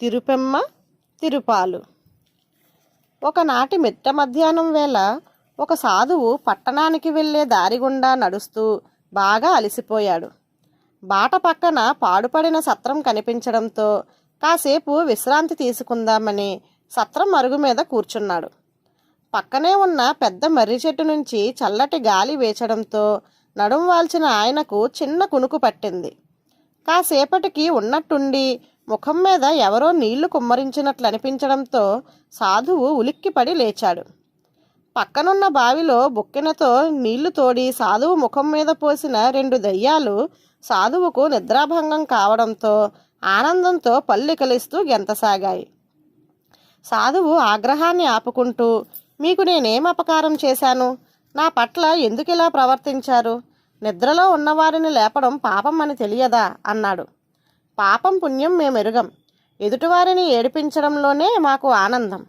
తిరుపెమ్మ తిరుపాలు. ఒకనాటి మిట్ట మధ్యాహ్నం వేళ ఒక సాధువు పట్టణానికి వెళ్ళే దారి గుండా నడుస్తూ బాగా అలసిపోయాడు. బాట పక్కన పాడుపడిన సత్రం కనిపించడంతో కాసేపు విశ్రాంతి తీసుకుందామని సత్రం మరుగు మీద కూర్చున్నాడు. పక్కనే ఉన్న పెద్ద మర్రి చెట్టు నుంచి చల్లటి గాలి వేచడంతో నడుం వాల్చిన ఆయనకు చిన్న కునుకు పట్టింది. కాసేపటికి ఉన్నట్టుండి ముఖం మీద ఎవరో నీళ్ళు కుమ్మరించినట్లు అనిపించడంతో సాధువు ఉలిక్కిపడి లేచాడు. పక్కనున్న బావిలో బుక్కెనతో నీళ్ళు తోడి సాధువు ముఖం మీద పోసిన రెండు దయ్యాలు సాధువుకు నిద్రాభంగం కావడంతో ఆనందంతో పల్లికలిస్తూ గెంతసాగాయి. సాధువు ఆగ్రహాన్ని ఆపుకుంటూ మీకు నేనేం అపకారం చేశాను? నా పట్ల ఎందుకిలా ప్రవర్తించారు? నిద్రలో ఉన్నవారిని లేపడం పాపం అని తెలియదా? అన్నాడు. పాపం పుణ్యం మేమెరుగం. ఎదుటివారిని ఏడిపించడంలోనే మాకు ఆనందం.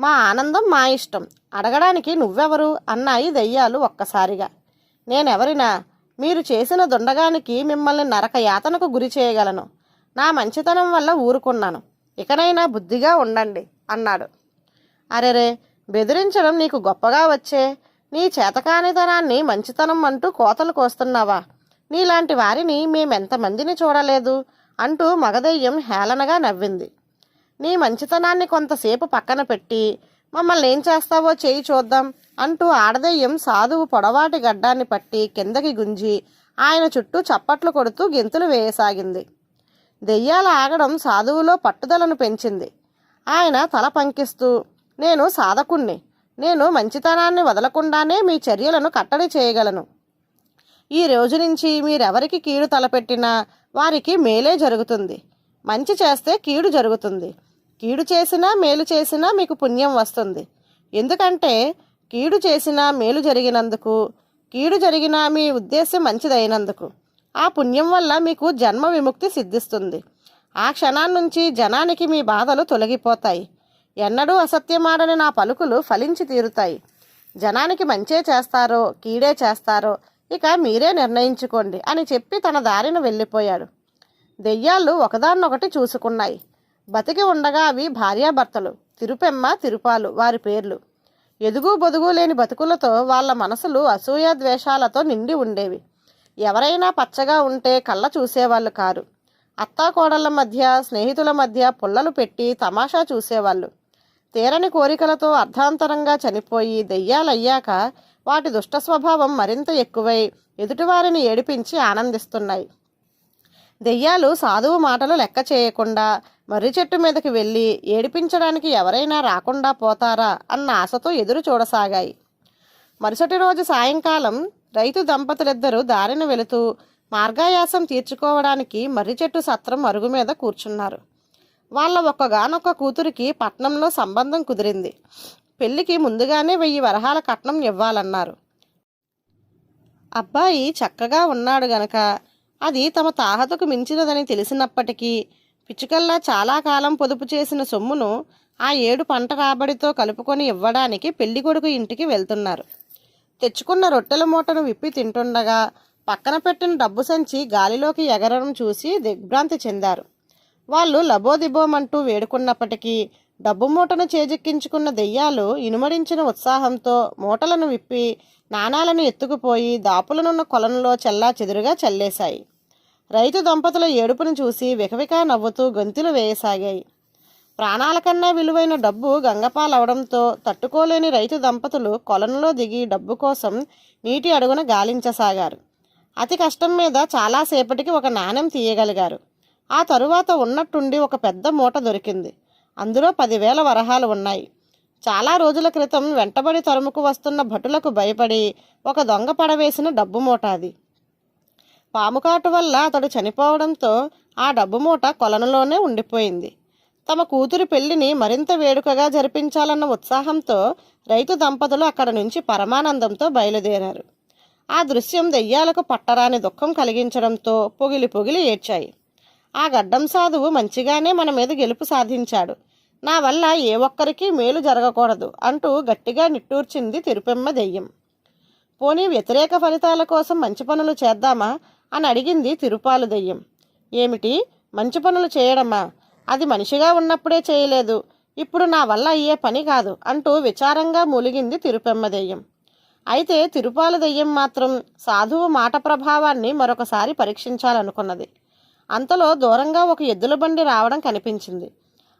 మా ఆనందం మా ఇష్టం. అడగడానికి నువ్వెవరు? అన్నాయి దయ్యాలు ఒక్కసారిగా. నేనెవరినా? మీరు చేసిన దుండగానికి మిమ్మల్ని నరక యాతనకు గురి చేయగలను. నా మంచితనం వల్ల ఊరుకున్నాను. ఇకనైనా బుద్ధిగా ఉండండి అన్నాడు. అరెరే! బెదిరించడం నీకు గొప్పగా వచ్చే నీ చేతకానితనాన్ని మంచితనం అంటూ కోతలు కోస్తున్నావా? నీలాంటి వారిని మేమెంతమందిని చూడలేదు అంటూ మగదయ్యం హేళనగా నవ్వింది. నీ మంచితనాన్ని కొంతసేపు పక్కన పెట్టి మమ్మల్ని ఏం చేస్తావో చేయి చూద్దాం అంటూ ఆడదయ్యం సాధువు పొడవాటి గడ్డాన్ని పట్టి కిందకి గుంజి ఆయన చుట్టూ చప్పట్లు కొడుతూ గెంతులు వేయసాగింది. దెయ్యాల ఆగడం సాధువులో పట్టుదలను పెంచింది. ఆయన తల పంకిస్తూ నేను సాధకుణ్ణి. నేను మంచితనాన్ని వదలకుండానే మీ చర్యలను కట్టడి చేయగలను. ఈ రోజు నుంచి మీరెవరికి కీడు తలపెట్టినా వారికి మేలే జరుగుతుంది. మంచి చేస్తే కీడు జరుగుతుంది. కీడు చేసినా మేలు చేసినా మీకు పుణ్యం వస్తుంది. ఎందుకంటే కీడు చేసినా మేలు జరిగినందుకు కీడు జరిగినా మీ ఉద్దేశం మంచిదైనందుకు. ఆ పుణ్యం వల్ల మీకు జన్మ విముక్తి సిద్ధిస్తుంది. ఆ క్షణాన్నించి జనానికి మీ బాధలు తొలగిపోతాయి. ఎన్నడూ అసత్యమాడని నా పలుకులు ఫలించి తీరుతాయి. జనానికి మంచే చేస్తారో కీడే చేస్తారో ఇక మీరే నిర్ణయించుకోండి అని చెప్పి తన దారిన వెళ్ళిపోయాడు. దెయ్యాలు ఒకదాన్నొకటి చూసుకున్నాయి. బతికి ఉండగా అవి భార్యాభర్తలు తిరుపెమ్మ తిరుపాలు వారి పేర్లు. ఎదుగు బొదుగు లేని బతుకులతో వాళ్ళ మనసులు అసూయ ద్వేషాలతో నిండి ఉండేవి. ఎవరైనా పచ్చగా ఉంటే కళ్ళ చూసేవాళ్ళు కారు. అత్తాకోడళ్ళ మధ్య స్నేహితుల మధ్య పుల్లలు పెట్టి తమాషా చూసేవాళ్ళు. తీరని కోరికలతో అర్ధాంతరంగా చనిపోయి దెయ్యాలయ్యాక వాటి దుష్ట స్వభావం మరింత ఎక్కువై ఎదుటివారిని ఏడిపించి ఆనందిస్తున్నాయి. దెయ్యాలు సాధువు మాటలు లెక్క చేయకుండా మర్రి చెట్టు మీదకి వెళ్ళి ఏడిపించడానికి ఎవరైనా రాకుండా పోతారా అన్న ఆశతో ఎదురు చూడసాగాయి. మరుసటి రోజు సాయంకాలం రైతు దంపతులిద్దరూ దారిన వెళుతూ మార్గాయాసం తీర్చుకోవడానికి మర్రి చెట్టు సత్రం అరుగు మీద కూర్చున్నారు. వాళ్ళ ఒక్కగానొక్క కూతురికి పట్నంలో సంబంధం కుదిరింది. పెళ్ళికి ముందుగానే వెయ్యి వరహాల కట్నం ఇవ్వాలన్నారు. అబ్బాయి చక్కగా ఉన్నాడు గనక అది తమ తాహతకు మించినదని తెలిసినప్పటికీ పిచ్చుకల్లా చాలా కాలం పొదుపు చేసిన సొమ్మును ఆ ఏడు పంట రాబడితో కలుపుకొని ఇవ్వడానికి పెళ్ళికొడుకు ఇంటికి వెళ్తున్నారు. తెచ్చుకున్న రొట్టెల మూటను విప్పి తింటుండగా పక్కన పెట్టిన డబ్బు సంచి గాలిలోకి ఎగరడం చూసి దిగ్భ్రాంతి చెందారు. వాళ్ళు లబోదిబోమంటూ వేడుకున్నప్పటికీ డబ్బు మూటను చేజెక్కించుకున్న దెయ్యాలు ఇనుమడించిన ఉత్సాహంతో మూటలను విప్పి నాణాలను ఎత్తుకుపోయి దాపులనున్న కొలంలో చెల్లా చెదురుగా చల్లేశాయి. రైతు దంపతుల ఏడుపును చూసి వికవికా నవ్వుతూ గొంతులు వేయసాగాయి. ప్రాణాల కన్నా విలువైన డబ్బు గంగపాలవడంతో తట్టుకోలేని రైతు దంపతులు కొలంలో దిగి డబ్బు కోసం నీటి అడుగున గాలించసాగారు. అతి కష్టం మీద చాలాసేపటికి ఒక నాణెం తీయగలిగారు. ఆ తరువాత ఉన్నట్టుండి ఒక పెద్ద మూట దొరికింది. అందులో పదివేల వరహాలు ఉన్నాయి. చాలా రోజుల క్రితం వెంటబడి తరుముకు వస్తున్న భటులకు భయపడి ఒక దొంగ పడవేసిన డబ్బు మూట అది. పాముకాటు వల్ల అతడు చనిపోవడంతో ఆ డబ్బు మూట కొలనులోనే ఉండిపోయింది. తమ కూతురు పెళ్ళిని మరింత వేడుకగా జరిపించాలన్న ఉత్సాహంతో రైతు దంపతులు అక్కడ నుంచి పరమానందంతో బయలుదేరారు. ఆ దృశ్యం దెయ్యాలకు పట్టరాని దుఃఖం కలిగించడంతో పొగిలి పొగిలి ఏడ్చాయి. ఆ గడ్డం సాధువు మంచిగానే మన మీద గెలుపు సాధించాడు. నా వల్ల ఏ ఒక్కరికి మేలు జరగకూడదు అంటూ గట్టిగా నిట్టూర్చింది తిరుపెమ్మ దెయ్యం. పోనీ వ్యతిరేక ఫలితాల కోసం మంచి పనులు చేద్దామా అని అడిగింది తిరుపాలు దెయ్యం. ఏమిటి? మంచి పనులు చేయడమా? అది మనిషిగా ఉన్నప్పుడే చేయలేదు. ఇప్పుడు నా వల్ల అయ్యే పని కాదు అంటూ విచారంగా మూలిగింది తిరుపెమ్మ దెయ్యం. అయితే తిరుపాల దెయ్యం మాత్రం సాధువు మాట ప్రభావాన్ని మరొకసారి పరీక్షించాలనుకున్నది. అంతలో దూరంగా ఒక ఎద్దుల బండి రావడం కనిపించింది.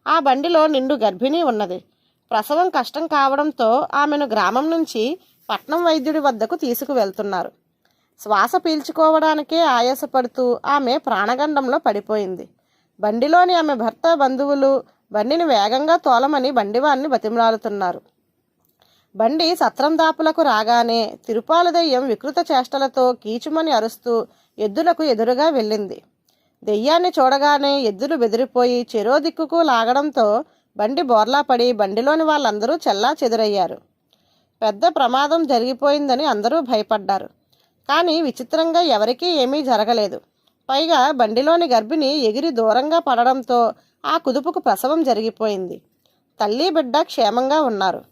ఆ బండిలో నిండు గర్భిణి ఉన్నది. ప్రసవం కష్టం కావడంతో ఆమెను గ్రామం నుంచి పట్నం వైద్యుడి వద్దకు తీసుకువెళ్తున్నారు. శ్వాస పీల్చుకోవడానికే ఆయాసపడుతూ ఆమె ప్రాణగండంలో పడిపోయింది. బండిలోని ఆమె భర్త బంధువులు బండిని వేగంగా తోలమని బండివాన్ని బతిమలాడుతున్నారు. బండి సత్రం దాపులకు రాగానే తిరుపాలదయ్యం వికృత చేష్టలతో కీచుమని అరుస్తూ ఎద్దులకు ఎదురుగా వెళ్ళింది. దెయ్యాన్ని చూడగానే ఎద్దులు బెదిరిపోయి చెరో దిక్కుకు లాగడంతో బండి బోర్లా పడి బండిలోని వాళ్ళందరూ చెల్లా చెదురయ్యారు. పెద్ద ప్రమాదం జరిగిపోయిందని అందరూ భయపడ్డారు. కానీ విచిత్రంగా ఎవరికీ ఏమీ జరగలేదు. పైగా బండిలోని గర్భిణి ఎగిరి దూరంగా పడడంతో ఆ కుదుపుకు ప్రసవం జరిగిపోయింది. తల్లి బిడ్డ క్షేమంగా ఉన్నారు.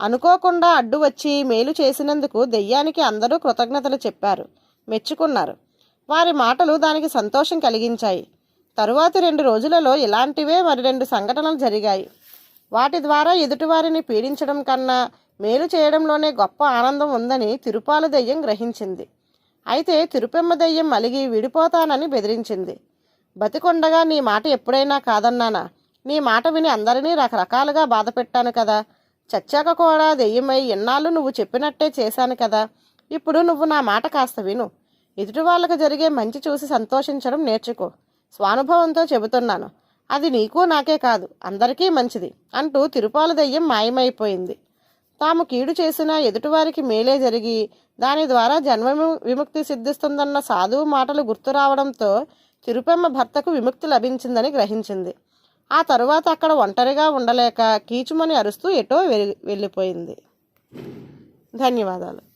అనుకోకుండా అడ్డు వచ్చి మేలు చేసినందుకు దెయ్యానికి అందరూ కృతజ్ఞతలు చెప్పారు. మెచ్చుకున్నారు. వారి మాటలు దానికి సంతోషం కలిగించాయి. తరువాతి రెండు రోజులలో ఇలాంటివే మరి రెండు సంఘటనలు జరిగాయి. వాటి ద్వారా ఎదుటివారిని పీడించడం కన్నా మేలు చేయడంలోనే గొప్ప ఆనందం ఉందని తిరుపాల దెయ్యం గ్రహించింది. అయితే తిరుపెమ్మ దెయ్యం అలిగి విడిపోతానని బెదిరించింది. బతికొండగా నీ మాట ఎప్పుడైనా కాదన్నానా? నీ మాట విని అందరినీ రకరకాలుగా బాధ పెట్టాను కదా. చచ్చాక కూడా దెయ్యమై ఎన్నాళ్ళు నువ్వు చెప్పినట్టే చేశాను కదా. ఇప్పుడు నువ్వు నా మాట కాస్త విను. ఎదుటి వాళ్ళకు జరిగే మంచి చూసి సంతోషించడం నేర్చుకో. స్వానుభవంతో చెబుతున్నాను. అది నీకు నాకే కాదు అందరికీ మంచిది అంటూ తిరుపాల దెయ్యం మాయమైపోయింది. తాము కీడు చేసిన ఎదుటివారికి మేలే జరిగి దాని ద్వారా జన్మ విముక్తి సిద్ధిస్తుందన్న సాధువు మాటలు గుర్తు రావడంతో తిరుపెమ్మ భర్తకు విముక్తి లభించిందని గ్రహించింది. ఆ తరువాత అక్కడ ఒంటరిగా ఉండలేక కీచుమని అరుస్తూ ఎటో వెళ్ళిపోయింది. ధన్యవాదాలు.